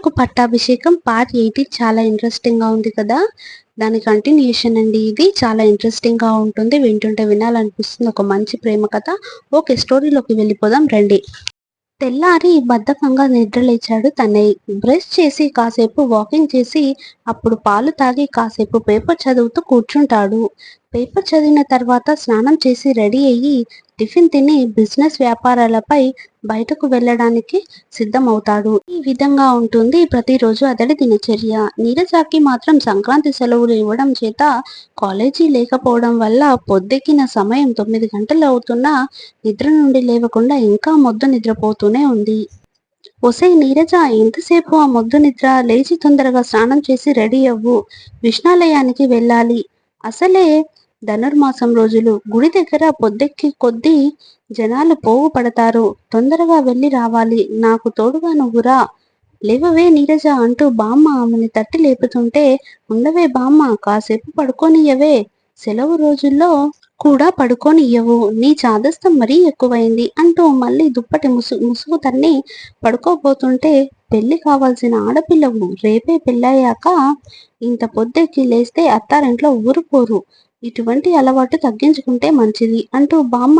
రాములకు పట్టాభిషేకం part eighty చాలా ఇంట్రెస్టింగ్గా ఉంది కదా. దాని కంటిన్యూషన్ అండి ఇది. చాలా ఇంట్రెస్టింగ్గా ఉంటుంది. వింటుంటే వినాలనిపిస్తుంది. ఒక మంచి ప్రేమ కథ. ఓకే స్టోరీలోకి వెళ్ళిపోదాం. రండి. తెల్లారి బద్ధకంగా నిద్రలేచాడు తనయ్య బ్రష్ చేసి కాసేపు వాకింగ్ చేసి అప్పుడు పాలు తాగి కాసేపు పేపర్ చదువుతూ కూర్చుంటాడు. పేపర్ చదివిన తర్వాత స్నానం చేసి రెడీ అయ్యి టిఫిన్ తిని బిజినెస్ వ్యాపారాలపై బయటకు వెళ్ళడానికి సిద్ధమవుతాడు. ఈ విధంగా ఉంటుంది ప్రతిరోజు అతడి దినచర్య. నీరజాకి మాత్రం సంక్రాంతి సెలవులు ఇవ్వడం చేత కాలేజీ లేకపోవడం వల్ల పొద్దెక్కిన సమయం తొమ్మిది గంటలు అవుతున్నా నిద్ర నుండి లేవకుండా ఇంకా మొద్దు నిద్రపోతూనే ఉంది. ఒసే నీరజ ఎంతసేపు ఆ మొద్దు నిద్ర? లేచి తొందరగా స్నానం చేసి రెడీ అవ్వు. విష్ణాలయానికి వెళ్ళాలి. అసలే ధనుర్మాసం రోజులు గుడి దగ్గర పొద్దెక్కి కొద్దీ జనాలు పోగు పడతారు తొందరగా వెళ్ళి రావాలి. నాకు తోడుగా నువ్వురా లేవవే నీరజ అంటూ బామ్మ ఆమెని తట్టి లేపుతుంటే ఉండవే బామ్మ కాసేపు పడుకోనియవే సెలవు రోజుల్లో కూడా పడుకోనియ్యవు. నీ చాదస్తం మరీ ఎక్కువైంది అంటూ మళ్ళీ దుప్పటి ముసు ముసుగు తన్ని పడుకోబోతుంటే పెళ్ళి కావాల్సిన ఆడపిల్లవు రేపే పెళ్ళయ్యాక ఇంత పొద్దెక్కి లేస్తే అత్తారింట్లో ఊరుకోరు ఇటువంటి అలవాటు తగ్గించుకుంటే మంచిది అంటూ బామ్మ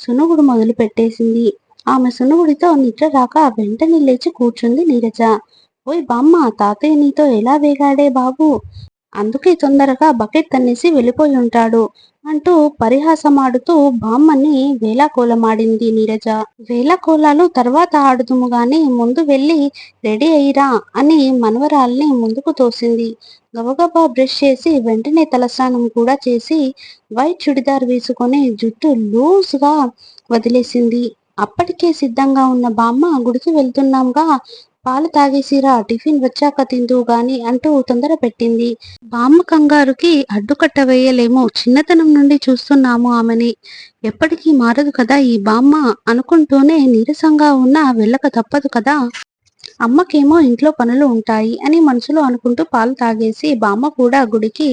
సునుగుడు మొదలు పెట్టేసింది ఆమె సునుగుడితో నిద్ర రాక వెంటనే లేచి కూర్చుంది నీరజ. ఓయ్ బామ్మ తాతయ్య నీతో ఎలా వేగాడే బాబు? అందుకే తొందరగా బకెట్ తన్నేసి వెళ్ళిపోయి ఉంటాడు అంటూ పరిహాసమాడుతూ బామ్మని వేలాకోలమాడింది నీరజ. వేలాకోలాలు తర్వాత ఆడుదుము గాని ముందు వెళ్ళి రెడీ అయ్యిరా అని మనవరాల్ని ముందుకు తోసింది. గబగబా బ్రష్ చేసి వెంటనే తలస్నానం కూడా చేసి వైట్ చుడిదార్ వేసుకొని జుట్టు లూజ్గా వదిలేసింది. అప్పటికే సిద్ధంగా ఉన్న బామ్మ గుడికి వెళ్తున్నాంగా పాలు తాగేసిరా టిఫిన్ వచ్చాక తిందువు గాని అంటూ తొందర పెట్టింది. బామ్మ కంగారుకి అడ్డుకట్ట వేయలేము చిన్నతనం నుండి చూస్తున్నాము ఆమెని. ఎప్పటికీ మారదు కదా ఈ బామ్మ అనుకుంటూనే నీరసంగా ఉన్న వెళ్ళక తప్పదు కదా. అమ్మకేమో ఇంట్లో పనులు ఉంటాయి అని మనసులో అనుకుంటూ పాలు తాగేసి బామ్మ కూడా గుడికి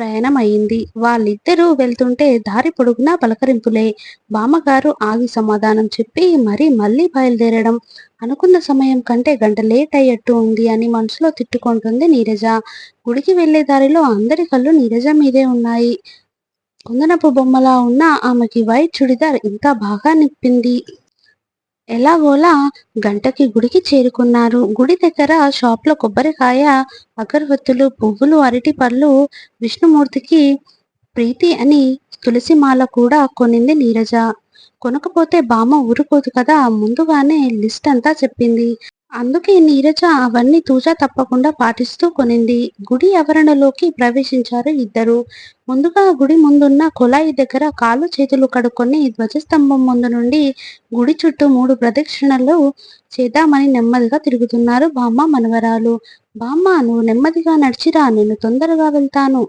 ప్రయాణం అయింది వాళ్ళిద్దరూ వెళ్తుంటే దారి పొడుగునా పలకరింపులే. బామ్మగారు ఆగి సమాధానం చెప్పి మరి మళ్ళీ బయలుదేరడం. అనుకున్న సమయం కంటే గంట లేట్ అయ్యట్టు ఉంది అని మనసులో తిట్టుకుంటుంది నీరజ. గుడికి వెళ్ళే దారిలో అందరి కళ్ళు నీరజ మీదే ఉన్నాయి. కుందనపు బొమ్మలా ఉన్న ఆమెకి వైట్ చుడిదార్ ఇంకా బాగా నిప్పింది. ఎలాగోలా గంటకి గుడికి చేరుకున్నారు. గుడి దగ్గర షాప్లో కొబ్బరికాయ అగరవత్తులు పువ్వులు అరటి పళ్ళు విష్ణుమూర్తికి ప్రీతి అని తులసి మాల కూడా కొనింది నీరజ. కొనకపోతే బామ్మ ఊరుకోదు కదా ముందుగానే లిస్ట్ అంతా చెప్పింది. అందుకే నీరజ అవన్నీ తూజా తప్పకుండా పాటిస్తూ కొనింది. గుడి ఆవరణలోకి ప్రవేశించారు ఇద్దరు. ముందుగా గుడి ముందున్న కొలాయి దగ్గర కాలు చేతులు కడుక్కొని ధ్వజస్తంభం ముందు నుండి గుడి చుట్టూ మూడు ప్రదక్షిణలు చేద్దామని నెమ్మదిగా తిరుగుతున్నారు బామ్మ మనవరాలు. బామ్మ నువ్వు నెమ్మదిగా నడిచిరా నేను తొందరగా వెళ్తాను.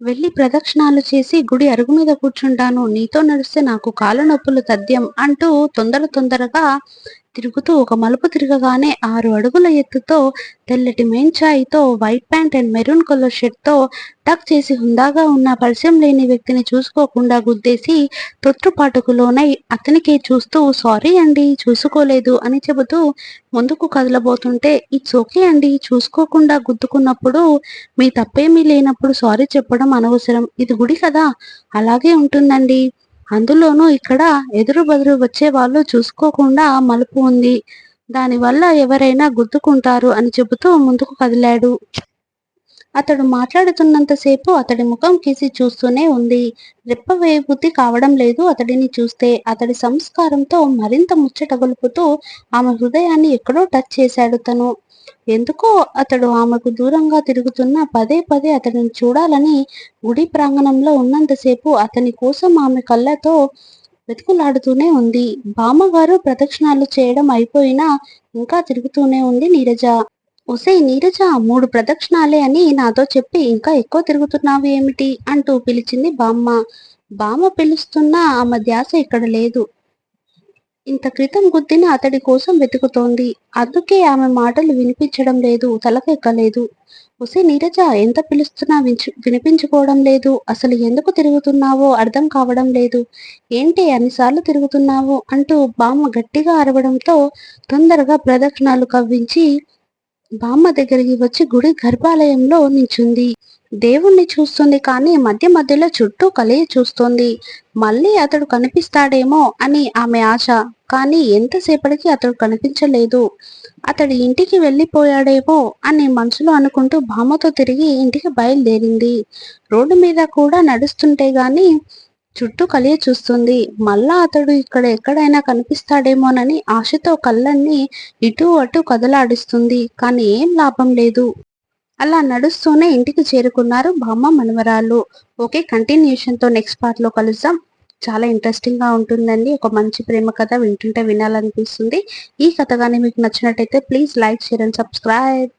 వెళ్ళి ప్రదక్షిణాలు చేసి గుడి అరుగు మీద కూర్చుంటాను. నీతో నడిస్తే నాకు కాళ్ళ నొప్పులు తథ్యం అంటూ తొందర తొందరగా తిరుగుతూ ఒక మలుపు తిరగగానే ఆరు అడుగుల ఎత్తుతో తెల్లటి మేంచాయితో white pant and maroon colour షర్ట్తో tuck చేసి హుందాగా ఉన్న పరిచయం లేని వ్యక్తిని చూసుకోకుండా గుద్దేసి తొట్టుపాటుకు లోనై అతనికే చూస్తూ సారీ అండి చూసుకోలేదు అని చెబుతూ ముందుకు కదలబోతుంటే ఇట్స్ ఓకే అండి చూసుకోకుండా గుద్దుకున్నప్పుడు మీ తప్పేమీ లేనప్పుడు సారీ చెప్పడం అనవసరం. ఇది గుడి కదా అలాగే ఉంటుందండి. అందులోనూ ఇక్కడ ఎదురు బదురు వచ్చే వాళ్ళు చూసుకోకుండా మలుపు ఉంది. దానివల్ల ఎవరైనా గుద్దుకుంటారు అని చెబుతూ ముందుకు కదిలాడు. అతడు మాట్లాడుతున్నంతసేపు అతడి ముఖం కీసి చూస్తూనే ఉంది. రెప్ప వేయబుద్ధి కావడం లేదు అతడిని చూస్తే. అతడి సంస్కారంతో మరింత ముచ్చట గొలుపుతూ ఆమె హృదయాన్ని ఎక్కడో టచ్ చేశాడు తను. ఎందుకో అతడు ఆమెకు దూరంగా తిరుగుతున్న పదే పదే అతడిని చూడాలని గుడి ప్రాంగణంలో ఉన్నంతసేపు అతని కోసం ఆమె కళ్ళతో వెతుకులాడుతూనే ఉంది. బామ్మగారు ప్రదక్షిణాలు చేయడం అయిపోయినా ఇంకా తిరుగుతూనే ఉంది నీరజ. ఒసే నీరజ మూడు ప్రదక్షిణాలే అని నాతో చెప్పి ఇంకా ఎక్కువ తిరుగుతున్నావు ఏమిటి? అంటూ పిలిచింది బామ్మ. బామ్మ పిలుస్తున్నా ఆమె ధ్యాస ఇక్కడ లేదు. ఇంత క్రితం గుద్దిన అతడి కోసం వెతుకుతోంది. అందుకే ఆమె మాటలు వినిపించడం లేదు తలకెక్కలేదు. ఒసే నీరజ ఎంత పిలుస్తున్నా వినిపించుకోవడం లేదు. అసలు ఎందుకు తిరుగుతున్నావో అర్థం కావడం లేదు. ఏంటి అన్నిసార్లు తిరుగుతున్నావో? అంటూ బామ్మ గట్టిగా అరవడంతో తొందరగా ప్రదక్షిణాలు కవ్వించి బామ్మ దగ్గరికి వచ్చి గుడి గర్భాలయంలో నించుంది. దేవుణ్ణి చూస్తుంది కానీ మధ్య మధ్యలో చుట్టూ కలిగి చూస్తుంది. మళ్ళీ అతడు కనిపిస్తాడేమో అని ఆమె ఆశ. కానీ ఎంతసేపటికి అతడు కనిపించలేదు. అతడి ఇంటికి వెళ్ళిపోయాడేమో అని మనసులో అనుకుంటూ భామతో తిరిగి ఇంటికి బయలుదేరింది. రోడ్డు మీద కూడా నడుస్తుంటే గాని చుట్టూ కలియ చూస్తుంది. మళ్ళా అతడు ఇక్కడ ఎక్కడైనా కనిపిస్తాడేమోనని ఆశతో కళ్ళన్ని ఇటు అటు కదలాడిస్తుంది. కానీ ఏం లాభం లేదు. అలా నడుస్తూనే ఇంటికి చేరుకున్నారు బామ్మ మనవరాలు. ఓకే కంటిన్యూషన్తో నెక్స్ట్ పార్ట్లో కలుద్దాం. చాలా ఇంట్రెస్టింగ్గా ఉంటుందండి. ఒక మంచి ప్రేమ కథ వింటుంటే వినాలనిపిస్తుంది. ఈ కథ కానీ మీకు నచ్చినట్టయితే please like share and subscribe